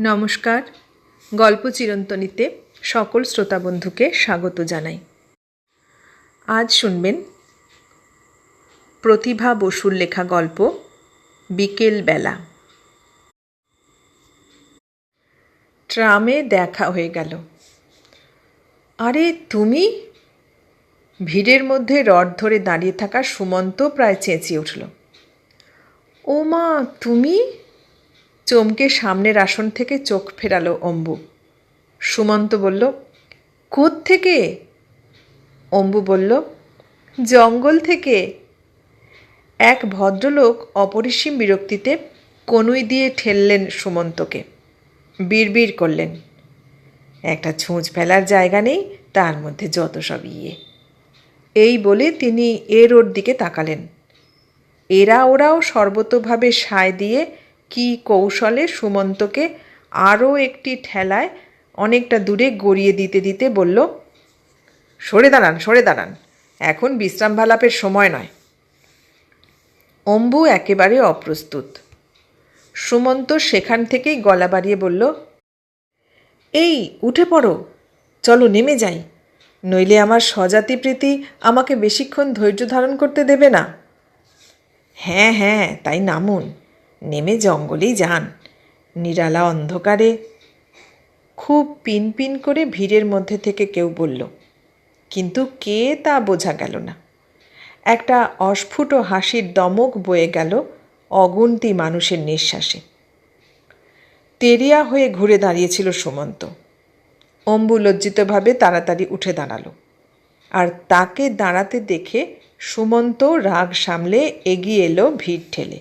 নমস্কার। গল্প চিরন্তনীতে সকল শ্রোতা বন্ধুকে স্বাগত জানাই। আজ শুনবেন প্রতিভা বসুর লেখা গল্প, বিকেল বেলা। ট্রামে দেখা হয়ে গেল। আরে, তুমি? ভিড়ের মধ্যে রড ধরে দাঁড়িয়ে থাকা সুমন্ত প্রায় চেঁচিয়ে উঠল। ও মা তুমি? চমকে সামনের আসন থেকে চোখ ফেরালো অম্বু। সুমন্ত বলল থেকে অম্বু বলল, জঙ্গল থেকে। এক ভদ্রলোক অপরিসীম বিরক্তিতে কনুই দিয়ে ঠেললেন সুমন্তকে। বিড়বিড় করলেন, একটা ছুঁচ ফেলার জায়গা নেই, তার মধ্যে যত সব ইয়ে। এই বলে তিনি এ রোড দিকে তাকালেন। এরা ওরাও সর্বতোভাবে সায় দিয়ে কি কৌশলে সুমন্তকে আরও একটি ঠেলায় অনেকটা দূরে গড়িয়ে দিতে দিতে বলল, সরে দাঁড়ান সরে দাঁড়ান। এখন বিশ্রাম ভালাপের সময় নয়। অম্বু একেবারে অপ্রস্তুত। সুমন্ত সেখান থেকেই গলা বাড়িয়ে বলল, এই, উঠে পড়ো। চলো, নেমে যাই। নইলে আমার স্বজাতি প্রীতি আমাকে বেশিক্ষণ ধৈর্য ধারণ করতে দেবে না। হ্যাঁ হ্যাঁ তাই নামুন। নেমে জঙ্গলেই যান। নিরালা অন্ধকারে খুব পিন পিন করে ভিড়ের মধ্যে থেকে কেউ বলল, কিন্তু কে তা বোঝা গেল না? একটা অস্ফুট হাসির দমক বয়ে গেল অগুন্তি মানুষের নিঃশ্বাসে। তেরিয়া হয়ে ঘুরে দাঁড়িয়েছিল সুমন্ত। অম্বু লজ্জিতভাবে তাড়াতাড়ি উঠে দাঁড়াল। আর তাকে দাঁড়াতে দেখে সুমন্ত রাগ সামলে এগিয়ে এলো ভিড় ঠেলে।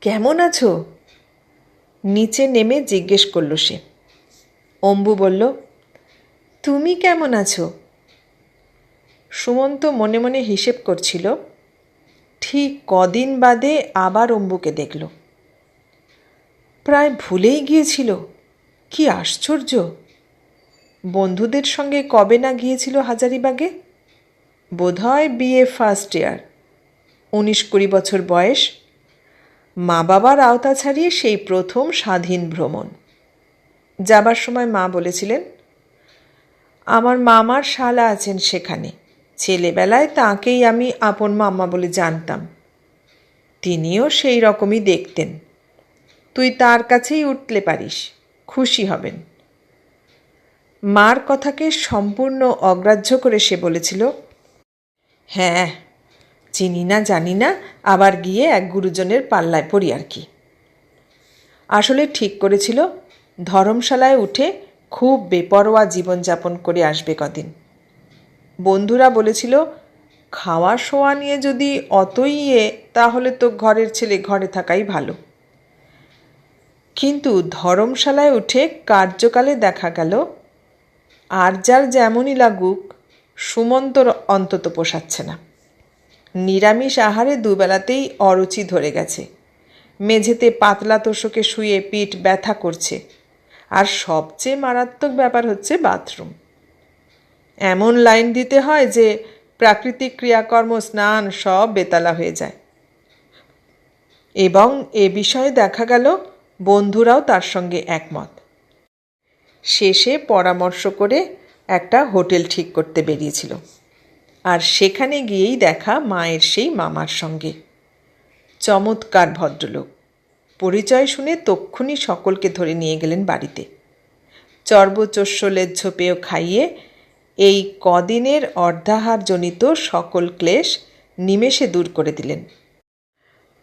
কেমন আছো? নিচে নেমে জিজ্ঞেস করল সে। অম্বু বলল, তুমি কেমন আছো? সুমন্ত মনে মনে হিসেব করছিল, ঠিক কদিন বাদে আবার অম্বুকে দেখল। প্রায় ভুলেই গিয়েছিল, কি আশ্চর্য। বন্ধুদের সঙ্গে কবে না গিয়েছিল হাজারিবাগে? বোধহয় বিএ ফার্স্ট ইয়ার উনিশ কুড়ি বছর বয়স মা বাবার আওতা ছাড়িয়ে সেই প্রথম স্বাধীন ভ্রমণ। যাবার সময় মা বলেছিলেন, আমার মামার শালা আছেন সেখানে। ছেলেবেলায় তাকেই আমি আপন মাম্মা বলে জানতাম। তিনিও সেই রকমই দেখতেন। তুই তার কাছেই উঠলে পারিস, খুশি হবেন। মার কথাকে সম্পূর্ণ অগ্রাহ্য করে সে বলেছিল হ্যাঁ চিনি না, জানি না, আবার গিয়ে এক গুরুজনের পাল্লায় পড়ি আর কি। আসলে ঠিক করেছিল, ধর্মশালায় উঠে খুব বেপরোয়া জীবনযাপন করে আসবে কদিন। বন্ধুরা বলেছিল, খাওয়া শোয়া নিয়ে যদি অতই ইয়ে তাহলে তো ঘরের ছেলে ঘরে থাকাই ভালো। কিন্তু ধর্মশালায় উঠে কার্যকালে দেখা গেল, আর যার যেমনই লাগুক, সুমন্তর অন্তত পোষাচ্ছে না। নিরামিষ আহারে দুবেলাতেই অরুচি ধরে গেছে। মেঝেতে পাতলা তোষকে শুয়ে পিঠ ব্যথা করছে। আর সবচেয়ে মারাত্মক ব্যাপার হচ্ছে বাথরুম। এমন লাইন দিতে হয় যে প্রাকৃতিক ক্রিয়াকর্ম, স্নান সব বেতালা হয়ে যায়। এবং এ বিষয়ে দেখা গেল, বন্ধুরাও তার সঙ্গে একমত। শেষে পরামর্শ করে একটা হোটেল ঠিক করতে বেরিয়েছিল। আর সেখানে গিয়েই দেখা মায়ের সেই মামার সঙ্গে। চমৎকার ভদ্রলোক। পরিচয় শুনে তক্ষুনি সকলকে ধরে নিয়ে গেলেন বাড়িতে। চর্বচস্য লেজ্জ পেয় খাইয়ে এই কদিনের অর্ধাহারজনিত সকল ক্লেশ নিমেষে দূর করে দিলেন।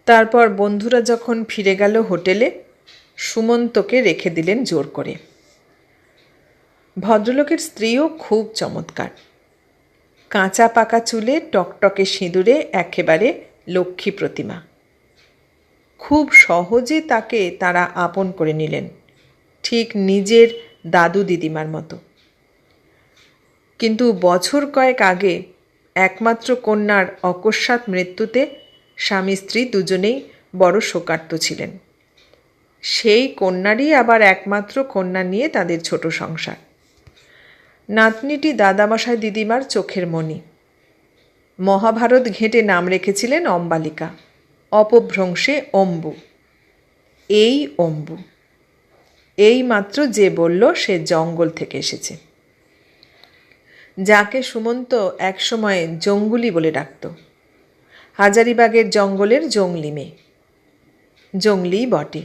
তারপর বন্ধুরা যখন ফিরে গেল হোটেলে, সুমন্তকে রেখে দিলেন জোর করে। ভদ্রলোকের স্ত্রীও খুব চমৎকার। কাঁচা পাকা চুলে টকটকে সিঁদুরে একেবারে লক্ষ্মী প্রতিমা। খুব সহজে তাকে তারা আপন করে নিলেন, ঠিক নিজের দাদু দিদিমার মতো। কিন্তু বছর কয়েক আগে একমাত্র কন্যার অকস্মাৎ মৃত্যুতে স্বামী স্ত্রী দুজনেই বড় শোকার্ত ছিলেন। সেই কন্যারই আবার একমাত্র কন্যা নিয়ে তাদের ছোট সংসার। নাতনিটি দাদামশাই দিদিমার চোখের মণি। মহাভারত ঘেঁটে নাম রেখেছিলেন অম্বালিকা। অপভ্রংশে অম্বু। এই অম্বু। এই মাত্র যে বলল, সে জঙ্গল থেকে এসেছে। যাকে সুমন্ত একসময় জঙ্গুলি বলে ডাকত। হাজারিবাগের জঙ্গলের জংলি মেয়ে। জংলিই বটে।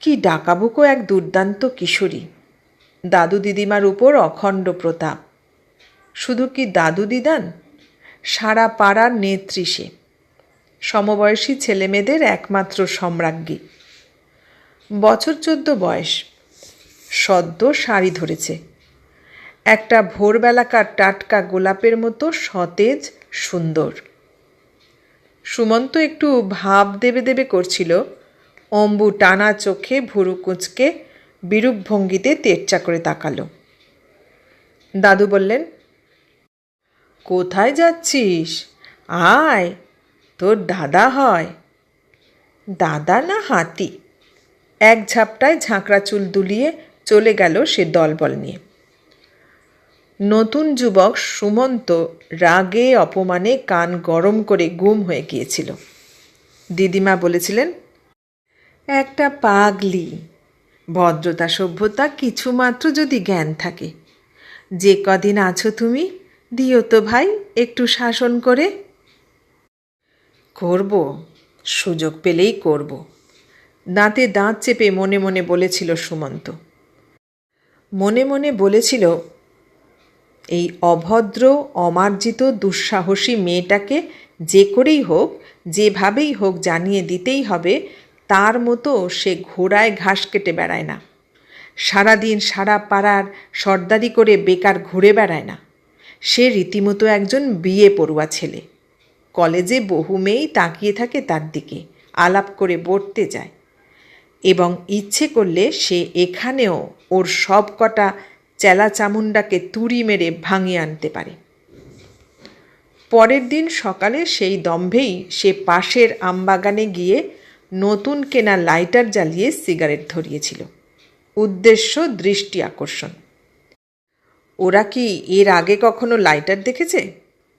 কি ডাকাবুকো এক দুর্দান্ত কিশোরী। দাদু দিদিমার উপর অখণ্ড প্রতাপ। শুধু কি দাদু দিদান? সারা পাড়ার নেত্রী সে। সমবয়সী ছেলেমেয়েদের একমাত্র সম্রাজ্ঞী। বছর চোদ্দ বয়স। সদ্য শাড়ি ধরেছে। একটা ভোরবেলাকার টাটকা গোলাপের মতো সতেজ, সুন্দর। সুমন্ত একটু ভাব দেবে দেবে করছিল। অম্বু টানা চোখে ভুরু কুঁচকে বিরূপ ভঙ্গিতে তেরচা করে তাকালো। দাদু বললেন, কোথায় যাচ্ছিস? আয়, তোর দাদা হয়। দাদা না হাতি? এক ঝাপটায় ঝাঁকড়া চুল দুলিয়ে চলে গেল সে দলবল নিয়ে। নতুন যুবক সুমন্ত রাগে অপমানে কান গরম করে গুম হয়ে গিয়েছিল। দিদিমা বলেছিলেন, একটা পাগলি ভদ্রতা, সভ্যতা কিছুমাত্র যদি জ্ঞান থাকে। যে কদিন আছো তুমি, দিও তো ভাই একটু শাসন করে। করব, সুযোগ পেলেই করব। দাঁতে দাঁত চেপে মনে মনে বলেছিল সুমন্ত। মনে মনে বলেছিল, এই অভদ্র, অমার্জিত, দুঃসাহসী মেয়েটাকে যে করেই হোক, যেভাবেই হোক জানিয়ে দিতেই হবে তার মতো সে ঘোড়ায় ঘাস কেটে বেড়ায় না। সারাদিন সারা পাড়ার সর্দারি করে বেকার ঘুরে বেড়ায় না। সে রীতিমতো একজন বিয়ে পড়ুয়া ছেলে। কলেজে বহু মেয়েই তাকিয়ে থাকে তার দিকে, আলাপ করে বটতে যায়। এবং ইচ্ছে করলে সে এখানেও ওর সব কটা চেলা চামুন্ডাকে তুড়ি মেরে ভাঙিয়ে আনতে পারে। পরের দিন সকালে সেই দম্ভেই সে পাশের আমবাগানে গিয়ে নতুন কেনা লাইটার জ্বালিয়ে সিগারেট ধরিয়েছিল। উদ্দেশ্য দৃষ্টি আকর্ষণ। ওরা কি এর আগে কখনো লাইটার দেখেছে?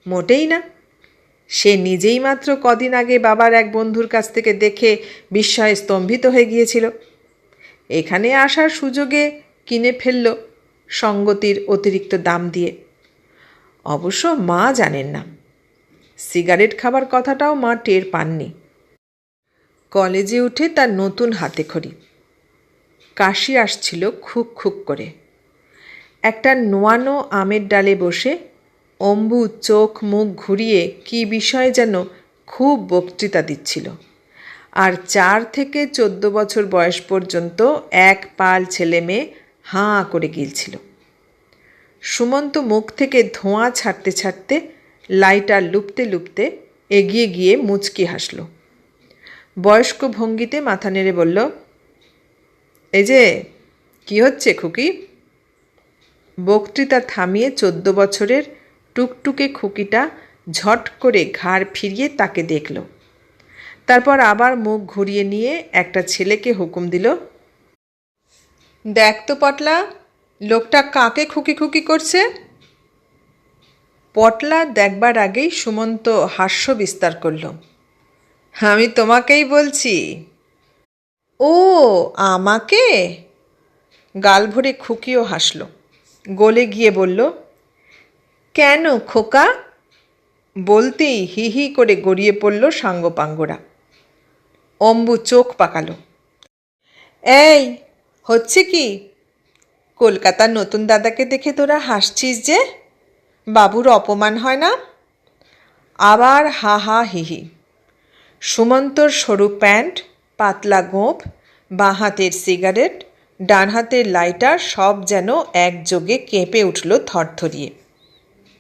মোটেই না। সে নিজেই মাত্র কদিন আগে বাবার এক বন্ধুর কাছ থেকে দেখে বিস্ময়ে স্তম্ভিত হয়ে গিয়েছিল। এখানে আসার সুযোগে কিনে ফেলল সঙ্গতির অতিরিক্ত দাম দিয়ে। অবশ্য মা জানেন না। সিগারেট খাবার কথাটাও মা টের পাননি। কলেজে উঠে তার নতুন হাতে খড়ি। কাশি আসছিল খুক খুক করে। একটা নোয়ানো আমের ডালে বসে অম্বু চোখ মুখ ঘুরিয়ে কি বিষয়ে যেন খুব বক্তৃতা দিচ্ছিল। আর চার থেকে চোদ্দ বছর বয়স পর্যন্ত এক পাল ছেলে মেয়ে হাঁ করে গিলছিল। সুমন্ত মুখ থেকে ধোঁয়া ছাড়তে ছাড়তে লাইটার লুপতে লুপতে এগিয়ে গিয়ে মুচকি হাসল। বয়স্ক ভঙ্গিতে মাথা নেড়ে বলল, এই যে, কি হচ্ছে খুকি? বক্তৃতা থামিয়ে চোদ্দ বছরের টুকটুকে খুকিটা ঝট করে ঘাড় ফিরিয়ে তাকে দেখল। তারপর আবার মুখ ঘুরিয়ে নিয়ে একটা ছেলেকে হুকুম দিল, দেখ তো পটলা, লোকটা কাকে খুকি খুকি করছে? পটলা দেখবার আগেই সুমন্ত হাস্য বিস্তার করল। আমি তোমাকেই বলছি। ও, আমাকে? গাল ভরে খুকিও হাসল। গলে গিয়ে বলল, কেন খোকা? বলতেই হি হি করে গড়িয়ে পড়ল সাঙ্গপাঙ্গরা। অম্বু চোখ পাকালো। এই, হচ্ছে কি? কলকাতার নতুন দাদাকে দেখে তোরা হাসছিস যে? বাবুর অপমান হয় না? আবার হা হা হিহি সুমন্তর সরু প্যান্ট, পাতলা গোঁফ, বাঁ হাতের সিগারেট, ডান হাতের লাইটার সব যেন একযোগে কেঁপে উঠল থরথরিয়ে।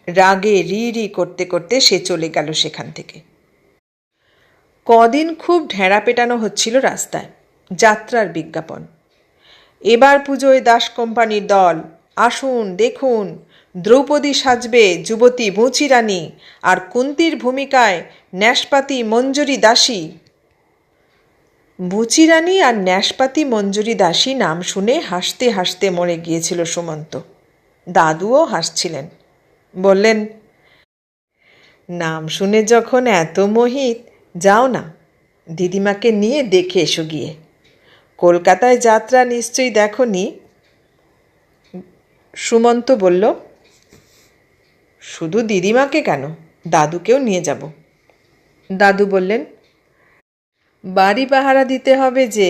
রাগে রি রি করতে করতে সে চলে গেল সেখান থেকে। কদিন খুব ঢেঁড়া পেটানো হচ্ছিল রাস্তায়, যাত্রার বিজ্ঞাপন। এবার পুজোয় দাস কোম্পানির দল, আসুন, দেখুন দ্রৌপদী সাজবে যুবতী বুঁচি রানী আর কুন্তির ভূমিকায় ন্যাসপাতি মঞ্জুরি দাসী। বুচি রানী আর ন্যাসপাতি মঞ্জুরি দাসী নাম শুনে হাসতে হাসতে মরে গিয়েছিল সুমন্ত। দাদুও হাসছিলেন। বললেন, নাম শুনে যখন এত মোহিত, যাও না, দিদিমাকে নিয়ে দেখে এসো গিয়ে। কলকাতায় যাত্রা নিশ্চয়ই দেখনি? সুমন্ত বলল শুধু দিদিমাকে কেন? দাদুকেও নিয়ে যাব। দাদু বললেন, বাড়ি পাহারা দিতে হবে যে,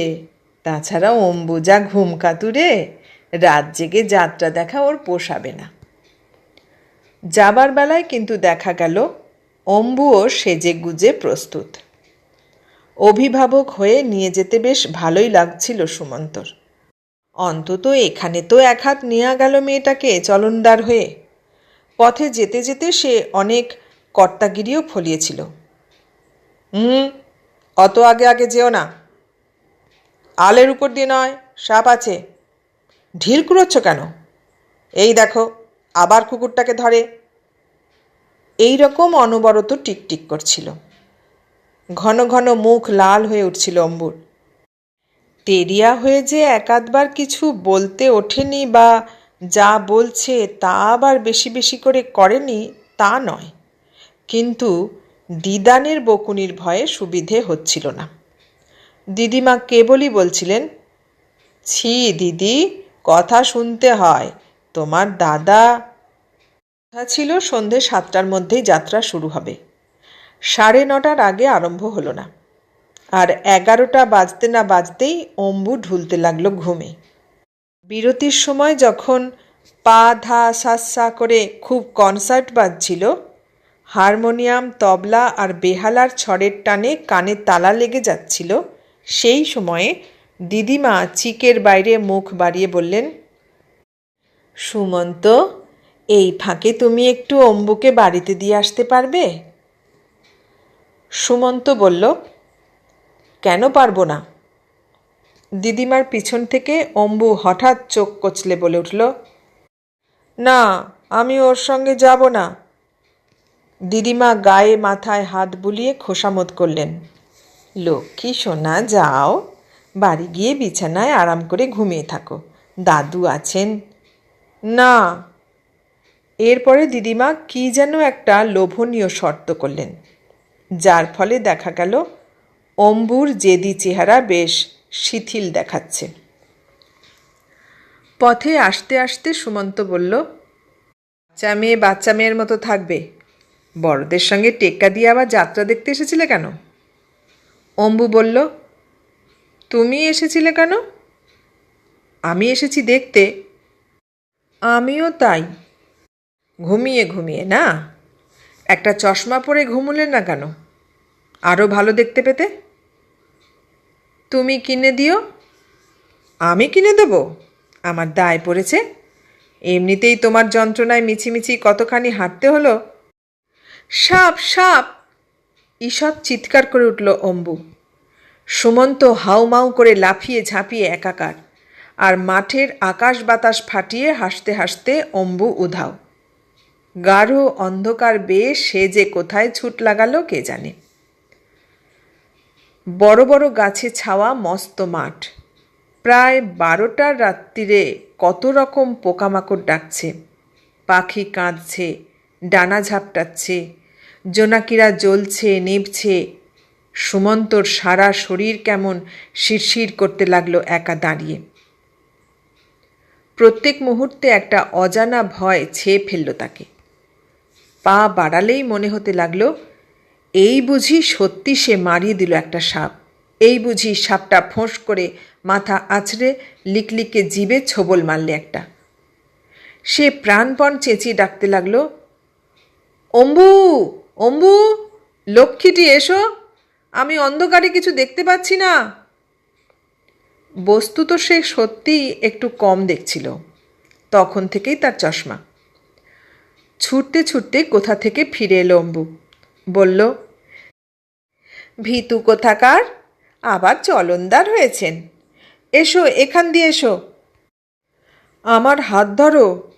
তাছাড়া অম্বুজা ঘুম কাতুরে রাত জেগে যাত্রা দেখা ওর পোষাবে না। যাবার বেলায় কিন্তু দেখা গেল, অম্বুও সেজে গুজে প্রস্তুত। অভিভাবক হয়ে নিয়ে যেতে বেশ ভালোই লাগছিল সুমন্তর। অন্তত এখানে তো এক হাত নেওয়া গেল মেয়েটাকে চলনদার হয়ে। পথে যেতে যেতে সে অনেক কর্তাগিরিও ফলিয়েছিল। হুম, অত আগে আগে যেও না। আলের উপর দিয়ে নয়, সাপ আছে। ঢিল কুড়োচ্ছ কেন? এই দেখো, আবার কুকুরটাকে ধরে। এই রকম অনবরত টিকটিক করছিল। ঘন ঘন মুখ লাল হয়ে উঠছিল অম্বুর। তেরিয়া হয়ে যে একাধবার কিছু বলতে ওঠেনি বা যা বলছে তা আবার বেশি বেশি করে করেনি, তা নয়। কিন্তু দিদানের বকুনির ভয়ে সুবিধে হচ্ছিল না। দিদিমা কেবলই বলছিলেন, ছি দিদি, কথা শুনতে হয়। তোমার দাদা কথা ছিল সন্ধে সাতটার মধ্যেই যাত্রা শুরু হবে। সাড়ে নটার আগে আরম্ভ হলো না। আর এগারোটা বাজতে না বাজতেই অম্বু ঢুলতে লাগল ঘুমে। বিরতির সময় যখন পা, ধা সাসা করে খুব কনসার্ট বাজছিল, হারমোনিয়াম, তবলা আর বেহালার ছড়ের টানে কানে তালা লেগে যাচ্ছিল, সেই সময়ে দিদিমা চিকের বাইরে মুখ বাড়িয়ে বললেন, সুমন্ত, এই ফাঁকে তুমি একটু অম্বুকে বাড়িতে দিয়ে আসতে পারবে? সুমন্ত বলল, কেন পারব না? দিদিমার পিছন থেকে অম্বু হঠাৎ চোখ কচলে বলে উঠল, না, আমি ওর সঙ্গে যাব না। দিদিমা গায়ে মাথায় হাত বুলিয়ে খোসামত করলেন, লক্ষ্মী সোনা, যাও, বাড়ি গিয়ে বিছানায় আরাম করে ঘুমিয়ে থাকো, দাদু আছেন। না। এরপরে দিদিমা কি যেন একটা লোভনীয় শর্ত করলেন, যার ফলে দেখা গেল অম্বুর জেদি চেহারা বেশ শিথিল দেখাচ্ছে। পথে আসতে আসতে সুমন্ত বলল, বাচ্চা মেয়ে বাচ্চা মেয়ের মতো থাকবে। বড়দের সঙ্গে টেক্কা দিয়ে আবার যাত্রা দেখতে এসেছিলে কেন? অম্বু বলল, তুমি এসেছিলে কেন? আমি এসেছি দেখতে। আমিও তাই। ঘুমিয়ে ঘুমিয়ে না? একটা চশমা পরে ঘুমুলেন না কেন? আরও ভালো দেখতে পেতে? তুমি কিনে দিও। আমি কিনে দেব। আমার দায় পড়েছে। এমনিতেই তোমার যন্ত্রণায় মিছিমিছি কতখানি হাঁটতে হলো। সাপ সাপ! ঈষৎ চিৎকার করে উঠল অম্বু। সুমন্ত হাউমাউ করে লাফিয়ে ঝাঁপিয়ে একাকার। আর মাঠের আকাশ বাতাস ফাটিয়ে হাসতে হাসতে অম্বু উধাও। গাঢ় অন্ধকার বেয়ে সে যে কোথায় ছুট লাগালো কে জানে। বড় বড় গাছে ছাওয়া মস্ত মাঠ। প্রায় বারোটার রাত্রিরে কত রকম পোকামাকড় ডাকছে। পাখি কাঁদছে, ডানা ঝাপটাচ্ছে, জোনাকিরা জ্বলছে, নিভছে। সুমন্তর সারা শরীর কেমন শিরশির করতে লাগল একা দাঁড়িয়ে। প্রত্যেক মুহূর্তে একটা অজানা ভয় ছেয়ে ফেলল তাকে। পা বাড়ালেই মনে হতে লাগল এই বুঝি সত্যি সে মারিয়ে দিল একটা সাপ। এই বুঝি সাপটা ফোঁস করে মাথা আছড়ে লিকলিকে জিবে ছোবল মারলে একটা। সে প্রাণপণ চেঁচিয়ে ডাকতে লাগল, অম্বু অম্বু, লক্ষ্মীটি এসো। আমি অন্ধকারে কিছু দেখতে পাচ্ছি না। বস্তু তো সে সত্যিই একটু কম দেখছিল। তখন থেকেই তার চশমা। ছুটতে ছুটতে কোথা থেকে ফিরে এলো অম্বু? বলল, ভীতু কোথাকার? আবার চলনদার হয়েছেন। এসো, এখান দিয়ে এসো। আমার হাত ধরো।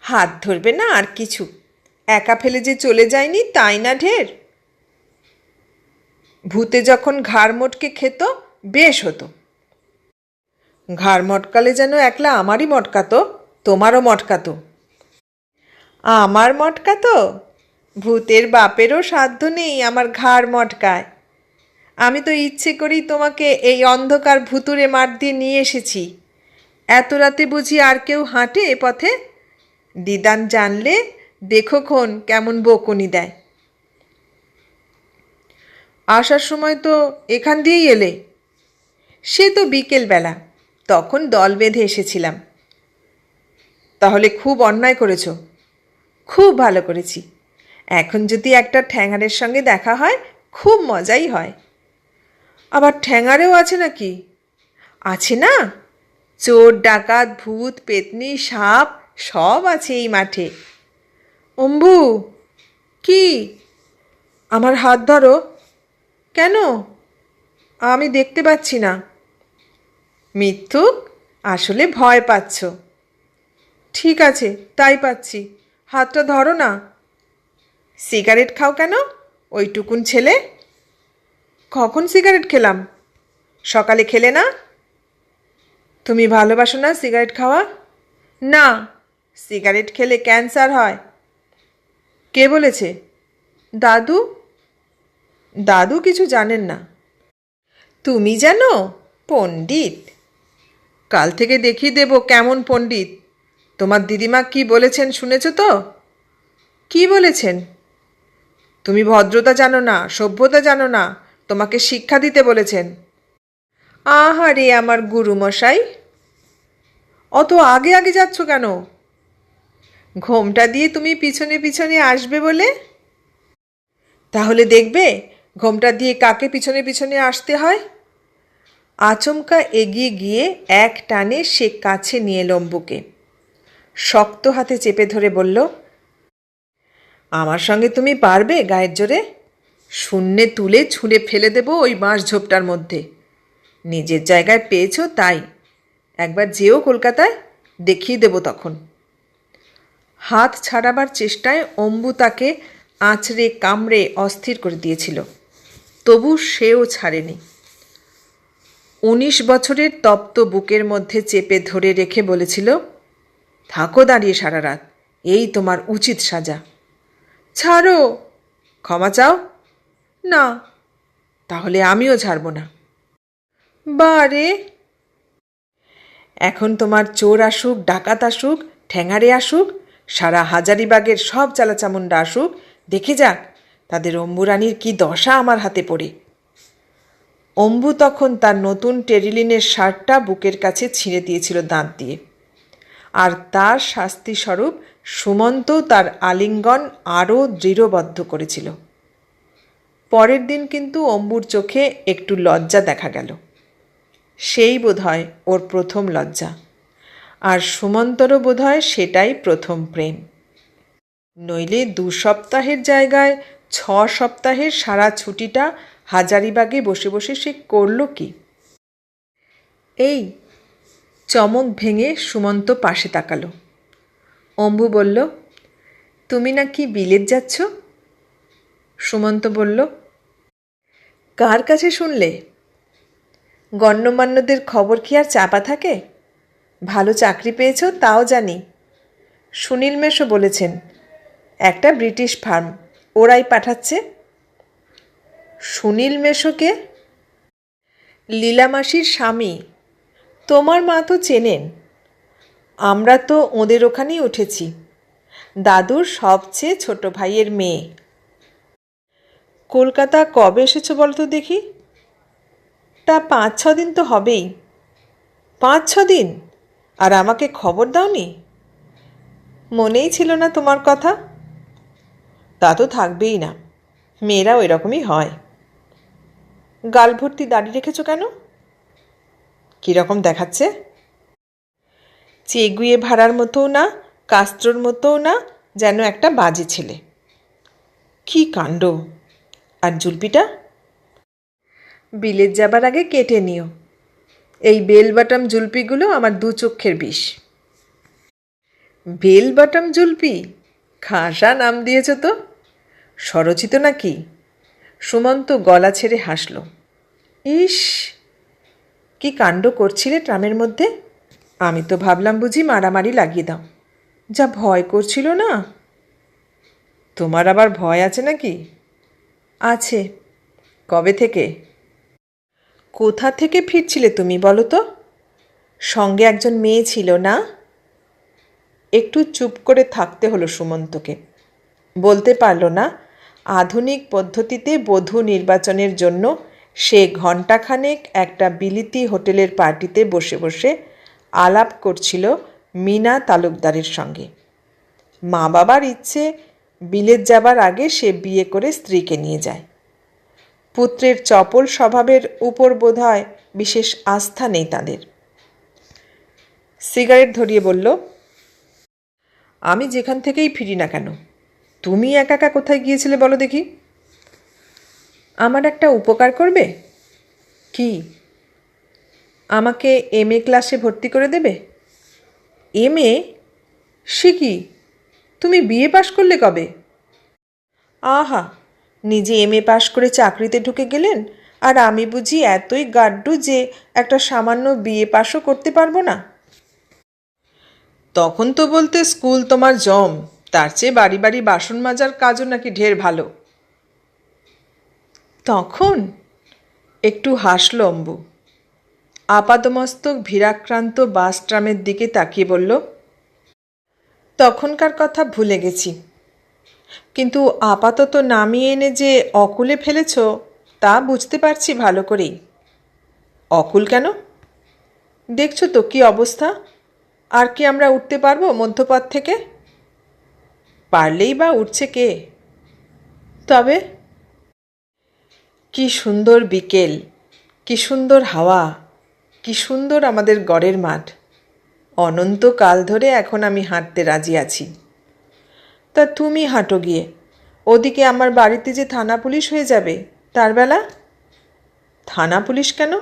হাত ধরবে না আর কিছু। একা ফেলে যে চলে যায়নি তাই না ঢের? ভূতে যখন ঘাড় মোটকে খেত, বেশ হতো। ঘাড় মটকালে যেন একলা আমারই মটকাতো, তোমারও মটকাতো। আমার মটকাতো? ভূতের বাপেরও সাধ্য নেই আমার ঘাড় মটকায়। আমি তো ইচ্ছে করেই তোমাকে এই অন্ধকার ভুতুরে মাঠ দিয়ে নিয়ে এসেছি। এত রাতে বুঝি আর কেউ হাঁটে এ পথে? দিদান জানলে, দেখো খন কেমন বকুনি দেয়। আসার সময় তো এখান দিয়েই এলে। সে তো বিকেলবেলা, তখন দল বেঁধে এসেছিলাম। তাহলে খুব অন্যায় করেছ। খুব ভালো করেছি। এখন যদি একটা ঠ্যাঙারের সঙ্গে দেখা হয়, খুব মজাই হয়। আবার ঠ্যাঙারেও আছে নাকি? আছে না? চোর, ডাকাত, ভূত, পেতনি, সাপ, সব আছে এই মাঠে। অম্বু, কি? আমার হাত ধরো। কেন? আমি দেখতে পাচ্ছি না। মিথ্যুক আসলে ভয় পাচ্ছ। ঠিক আছে, তাই পাচ্ছি। হাতটা ধরো না। সিগারেট খাও কেন? ওইটুকুন ছেলে। কখন সিগারেট খেলাম? সকালে খেলে না? তুমি ভালোবাসো না সিগারেট খাওয়া? না, সিগারেট খেলে ক্যান্সার হয়। কে বলেছে? দাদু? দাদু কিছু জানেন না। তুমি জানো? পণ্ডিত। কাল থেকে দেখিয়ে দেব কেমন পণ্ডিত। তোমার দিদিমা কি বলেছেন শুনেছ তো? কি বলেছেন? তুমি ভদ্রতা জানো না, সভ্যতা জানো না, তোমাকে শিক্ষা দিতে বলেছেন। আহারে আমার গুরুমশাই! অত আগে আগে যাচ্ছ কেন? ঘোমটা দিয়ে তুমি পিছনে পিছনে আসবে বলে? তাহলে দেখবে, ঘোমটা দিয়ে কাকে পিছনে পিছনে আসতে হয়? আচমকা এগিয়ে গিয়ে এক টানে সে কাছে নিয়ে লম্বুকে শক্ত হাতে চেপে ধরে বলল আমার সঙ্গে তুমি পারবে গায়ের জোরে? শূন্যে তুলে ছুঁড়ে ফেলে দেব ওই বাঁশ ঝোপটার মধ্যে। নিজের জায়গায় পেয়েছ তাই। একবার যেও কলকাতায়, দেখিয়ে দেব তখন। হাত ছাড়াবার চেষ্টায় অম্বু তাকে আঁচড়ে কামড়ে অস্থির করে দিয়েছিল। তবু সেও ছাড়েনি। উনিশ বছরের তপ্ত বুকের মধ্যে চেপে ধরে রেখে বলেছিল, থাকো দাঁড়িয়ে সারা রাত, এই তোমার উচিত সাজা। ছাড়ো। ক্ষমা চাও? না। তাহলে আমিও ছাড়ব না। বারে। এখন তোমার চোর আসুক ডাকাত আসুক ঠ্যাঙারে আসুক সারা হাজারিবাগের সব চালাচামুন্ডা আসুক দেখে যাক তাদের অম্বুরানির কি দশা আমার হাতে পড়ে। অম্বু তখন তার নতুন টেরিলিনের শার্টটা বুকের কাছে ছিঁড়ে দিয়েছিল দাঁত দিয়ে। আর তার শাস্তিস্বরূপ সুমন্ত তার আলিঙ্গন আরও দৃঢ়বদ্ধ করেছিল। পরের দিন কিন্তু অম্বুর চোখে একটু লজ্জা দেখা গেল। সেই বোধহয় ওর প্রথম লজ্জা। আর সুমন্তরও বোধহয় সেটাই প্রথম প্রেম। নইলে দু সপ্তাহের জায়গায়, ছ সপ্তাহের সারা ছুটিটা হাজারিবাগে বসে বসে সে করল কি? এই চমক ভেঙে সুমন্ত পাশে তাকালো। অম্বু বলল, তুমি নাকি বিলেত যাচ্ছ? সুমন্ত বলল, কার কাছে শুনলে? গণ্যমান্যদের খবর কি আর চাপা থাকে? ভালো চাকরি পেয়েছ, তাও জানি। সুনীল মেশো বলেছেন, একটা ব্রিটিশ ফার্ম, ওরাই পাঠাচ্ছে। সুনীল মেশোকে, লীলামাসির স্বামী, তোমার মা তো চেনেন আমরা তো ওদের ওখানেই উঠেছি। দাদুর সবচেয়ে ছোট ভাইয়ের মেয়ে। কলকাতা কবে এসেছ বলতো দেখি? তা পাঁচ, ছ দিন তো হবেই। পাঁচ, ছ দিন? আর আমাকে খবর দাওনি? মনেই ছিল না তোমার কথা। তা তো থাকবেই না। মেয়েরা ওই রকমই হয়। গাল ভর্তি দাড়ি রেখেছো কেন? কীরকম দেখাচ্ছে? চেগুয়ে ভাড়ার মতোও না, কাস্ত্রর মতোও না, যেন একটা বাজে ছেলে। কি কাণ্ড আর জুলপিটা বিলেত যাবার আগে কেটে নিও। এই বেল বাটাম জুলপিগুলো আমার দু চক্ষের বিষ। বেল বাটাম জুলপি? খাসা নাম দিয়েছ তো? স্বরচিত নাকি? সুমন্ত গলা ছেড়ে হাসল। ইস, কি কাণ্ড করছিলে ট্রামের মধ্যে? আমি তো ভাবলাম বুঝি মারামারি লাগিয়ে দাও। যা ভয় করছিল না? তোমার আবার ভয় আছে নাকি? আছে। কবে থেকে? কোথা থেকে ফিরছিলে তুমি বলো তো? সঙ্গে একজন মেয়ে ছিল না? একটু চুপ করে থাকতে হলো সুমন্তকে। বলতে পারল না, আধুনিক পদ্ধতিতে বধূ নির্বাচনের জন্য সে ঘণ্টাখানেক একটা বিলিতি হোটেলের পার্টিতে বসে বসে আলাপ করছিল মিনা তালুকদারের সঙ্গে। মা বাবার ইচ্ছে, বিলেত যাবার আগে সে বিয়ে করে স্ত্রীকে নিয়ে যায়। পুত্রের চপল স্বভাবের উপর বোধহয় বিশেষ আস্থা নেই তাদের। সিগারেট ধরিয়ে বলল, আমি যেখান থেকেই ফিরি না কেন, তুমি একা একা কোথায় গিয়েছিলে বলো দেখি? আমার একটা উপকার করবে? কি? আমাকে এম এ ক্লাসে ভর্তি করে দেবে? এম এ সে কি? তুমি বিএ পাশ করলে কবে? আহা, নিজে এম এ পাশ করে চাকরিতে ঢুকে গেলেন, আর আমি বুঝি এতই গাড্ডু যে একটা সামান্য বিএ পাশও করতে পারব না। তখন তো বলতে স্কুল তোমার জম, তার চেয়ে বাড়ি বাড়ি বাসন মাজার কাজও নাকি ঢের ভালো। তখন? একটু হাসল অম্বু। আপাদমস্তক ভিড়াক্রান্ত বাস ট্রামের দিকে তাকিয়ে বলল, তখনকার কথা ভুলে গেছি। কিন্তু আপাতত নামিয়ে এনে যে অকুলে ফেলেছ, তা বুঝতে পারছি ভালো করেই। অকুল কেন? দেখছ তো কি অবস্থা? আর কি আমরা উঠতে পারব মধ্যপথ থেকে? পারলেই বা উঠছে কে? তবে কি সুন্দর বিকেল, কি সুন্দর হাওয়া। কি সুন্দর আমাদের গড়ের মাঠ। অনন্তকাল ধরে এখন আমি হাঁটতে রাজি আছি। তা তুমি হাঁটো গিয়ে। ওদিকে আমার বাড়িতে যে থানা পুলিশ হয়ে যাবে, তার বেলা? থানা পুলিশ কেন?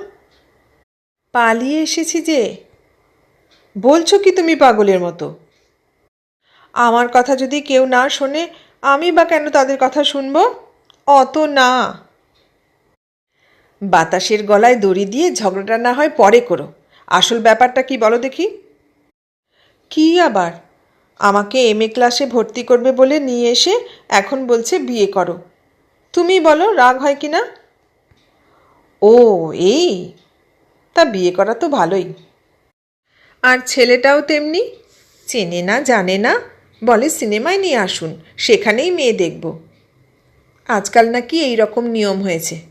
পালিয়ে এসেছি যে। বলছো কি তুমি পাগলের মতো? আমার কথা যদি কেউ না শোনে, আমি বা কেন তাদের কথা শুনব? অত না। বাতাসের গলায় দড়ি দিয়ে ঝগড়াটা না হয় পরে করো। আসল ব্যাপারটা কি বলো দেখি? কি আবার? আমাকে এম এ ক্লাসে ভর্তি করবে বলে নিয়ে এসে এখন বলছে বিয়ে করো। তুমি বলো রাগ হয় কি না? ও, এই? তা বিয়ে করা তো ভালোই। আর ছেলেটাও তেমনি? চেনে না, জানে না? বলে সিনেমায় নিয়ে আসুন, সেখানেই মেয়ে দেখব। আজকাল নাকি এই রকম নিয়ম হয়েছে।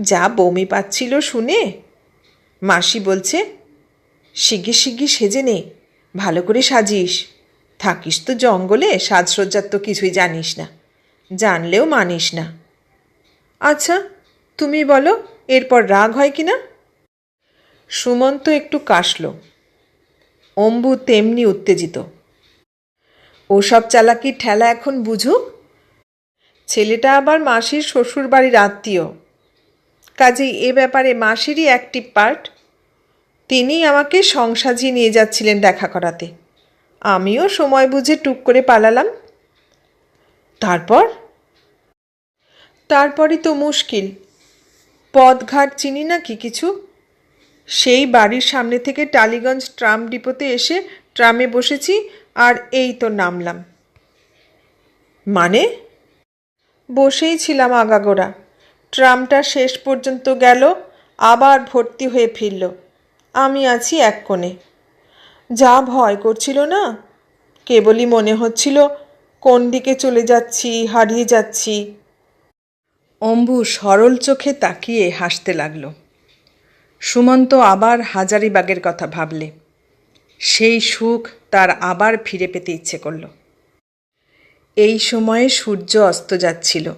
যা বমি পাচ্ছিল শুনে মাসি বলছে, শিগগির শিগগির সেজে নে, ভালো করে সাজিস। থাকিস তো জঙ্গলে, সাজসজ্জার তো কিছুই জানিস না। জানলেও মানিস না। আচ্ছা তুমি বলো, এরপর রাগ হয় কি না? সুমন্ত একটু কাশল। অম্বু তেমনি উত্তেজিত। ওসব চালাকির ঠেলা এখন বুঝুক ছেলেটা আবার মাসির শ্বশুর বাড়ির আত্মীয়। কাজেই এ ব্যাপারে মাসিরই অ্যাক্টিভ পার্ট তিনি আমাকে সংসাজিয়ে নিয়ে যাচ্ছিলেন দেখা করাতে। আমিও সময় বুঝে টুক করে পালালাম। তারপর? তারপরই তো মুশকিল। পথঘাট চিনি না কি কিছু? সেই বাড়ির সামনে থেকে টালিগঞ্জ ট্রাম ডিপোতে এসে ট্রামে বসেছি আর এই তো নামলাম। মানে? বসেই ছিলাম আগাগোড়া। ট্রামটা শেষ পর্যন্ত গেল, আবার ভর্তি হয়ে ফিরল। আমি আছি এক কোণে। যা ভয় করছিল না, কেবলই মনে হচ্ছিল, কোন দিকে চলে যাচ্ছি, হারিয়ে যাচ্ছি। অম্বু সরল চোখে তাকিয়ে হাসতে লাগল। সুমন্ত আবার হাজারিবাগের কথা ভাবলে। সেই সুখ তার আবার ফিরে পেতে ইচ্ছে করল। এই সময়ে সূর্য অস্ত যাচ্ছিল।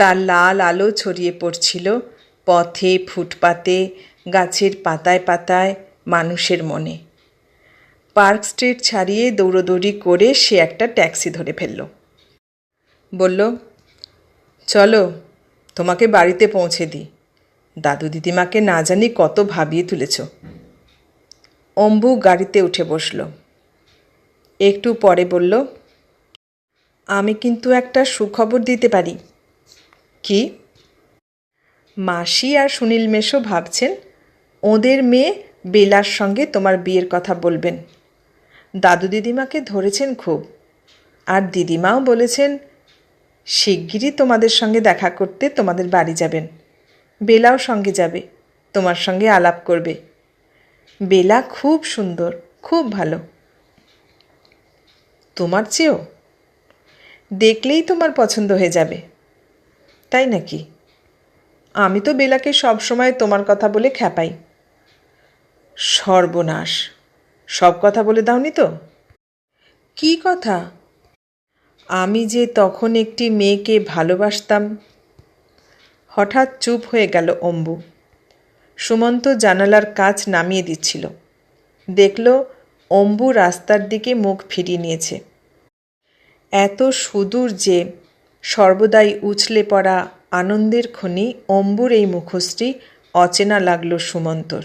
তার লাল আলো ছড়িয়ে পড়ছিল পথে, ফুটপাতে, গাছের পাতায় পাতায়, মানুষের মনে। পার্ক স্ট্রিট ছাড়িয়ে দৌড়োদৌড়ি করে সে একটা ট্যাক্সি ধরে ফেলল। বলল, চলো, তোমাকে বাড়িতে পৌঁছে দিই। দাদু দিদিমাকে না জানি কত ভাবিয়ে তুলেছ। অম্বু গাড়িতে উঠে বসল। একটু পরে বলল, আমি কিন্তু একটা সুখবর দিতে পারি। কি? মাসি আর সুনীল মেশো ভাবছেন, ওদের মেয়ে বেলার সঙ্গে তোমার বিয়ের কথা বলবেন। দাদু দিদিমাকে ধরেছেন খুব। আর দিদিমাও বলেছেন, শিগগিরই তোমাদের সঙ্গে দেখা করতে তোমাদের বাড়ি যাবেন। বেলাও সঙ্গে যাবে, তোমার সঙ্গে আলাপ করবে। বেলা খুব সুন্দর, খুব ভালো। তোমার চেয়েও। দেখলেই তোমার পছন্দ হয়ে যাবে। তাই নাকি? আমি তো বেলাকে সবসময় তোমার কথা বলে খ্যাপাই। সর্বনাশ। সব কথা বলে দাওনি তো? কি কথা? আমি যে তখন একটি মেয়েকে ভালোবাসতাম। হঠাৎ চুপ হয়ে গেল অম্বু। সুমন্ত জানালার কাজ নামিয়ে দিচ্ছিল। দেখল অম্বু রাস্তার দিকে মুখ ফিরিয়ে নিয়েছে। এত সুদূর যে সর্বদাই উছলে পড়া আনন্দের খনি অম্বুর এই মুখশ্রী অচেনা লাগল সুমন্তর।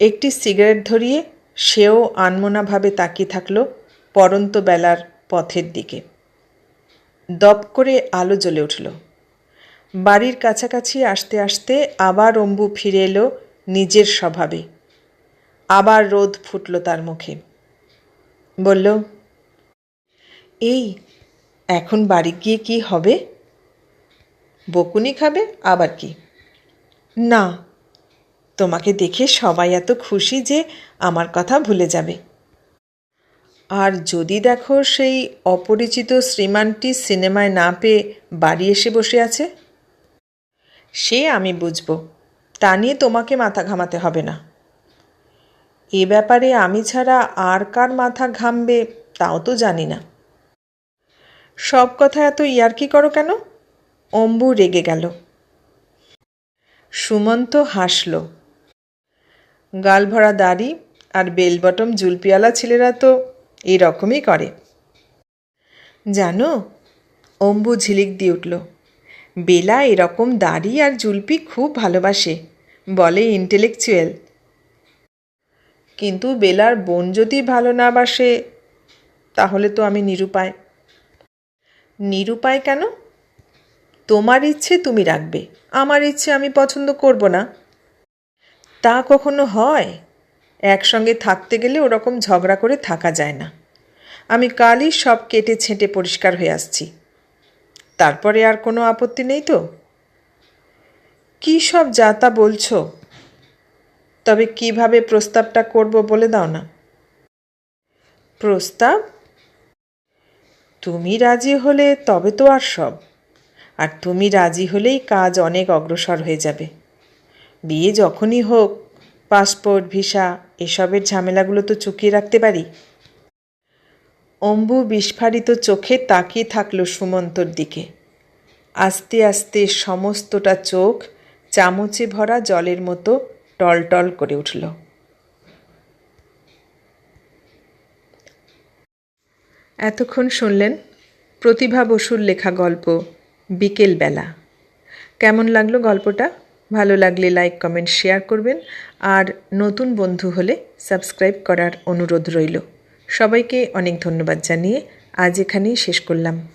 একটি সিগারেট ধরিয়ে সেও আনমনাভাবে তাকিয়ে থাকল পরন্ত বেলার পথের দিকে। দপ করে আলো জ্বলে উঠল। বাড়ির কাছাকাছি আসতে আসতে আবার অম্বু ফিরে এলো নিজের স্বভাবে। আবার রোদ ফুটল তার মুখে। বলল, এই এখন বাড়ি গিয়ে কি হবে? বকুনি খাবে, আবার কি? না, তোমাকে দেখে সবাই এত খুশি যে আমার কথা ভুলে যাবে। আর যদি দেখো সেই অপরিচিত শ্রীমানটি সিনেমায় না পেয়ে বাড়ি এসে বসে আছে? সে আমি বুঝব, তা নিয়ে তোমাকে মাথা ঘামাতে হবে না। এ ব্যাপারে আমি ছাড়া আর কার মাথা ঘামবে, তাও তো জানি না। সব কথা এত ইয়ার্কি করো কেন? অম্বু রেগে গেল। সুমন্ত হাসল। গাল ভরা দাড়ি আর বেলবটম জুলপিওয়ালা ছেলেরা তো এরকমই করে। জানো, অম্বু ঝিলিক দিয়ে উঠল। বেলা এরকম দাড়ি আর জুলপি খুব ভালোবাসে, বলে ইন্টেলেকচুয়াল। কিন্তু বেলার বোন যদি ভালো না বাসে, তাহলে তো আমি নিরুপায়। নিরুপায় কেন? তোমার ইচ্ছে তুমি রাখবে, আমার ইচ্ছে আমি পছন্দ করব না। তা কখনো হয়? একসঙ্গে থাকতে গেলে ওরকম ঝগড়া করে থাকা যায় না। আমি কালই সব কেটে ছেঁটে পরিষ্কার হয়ে আসছি। তারপরে আর কোনো আপত্তি নেই তো? কী সব যাতা বলছো? তবে কীভাবে প্রস্তাবটা করব বলে দাও না। প্রস্তাব? তুমি রাজি হলে তবে তো আর সব। আর তুমি রাজি হলেই কাজ অনেক অগ্রসর হয়ে যাবে। বিয়ে যখনই হোক, পাসপোর্ট, ভিসা, এসবের ঝামেলাগুলো তো চুকিয়ে রাখতে পারি। অম্বু বিস্ফারিত চোখে তাকিয়ে থাকল সুমন্তর দিকে। আস্তে আস্তে সমস্তটা চোখ চামচে ভরা জলের মতো টলটল করে উঠল। এতক্ষণ শুনলেন প্রতিভা বসুর লেখা গল্প বিকেলবেলা কেমন লাগল গল্পটা? ভালো লাগলে লাইক, কমেন্ট, শেয়ার করবেন। আর নতুন বন্ধু হলে সাবস্ক্রাইব করার অনুরোধ রইল। সবাইকে অনেক ধন্যবাদ জানিয়ে আজ এখানেই শেষ করলাম।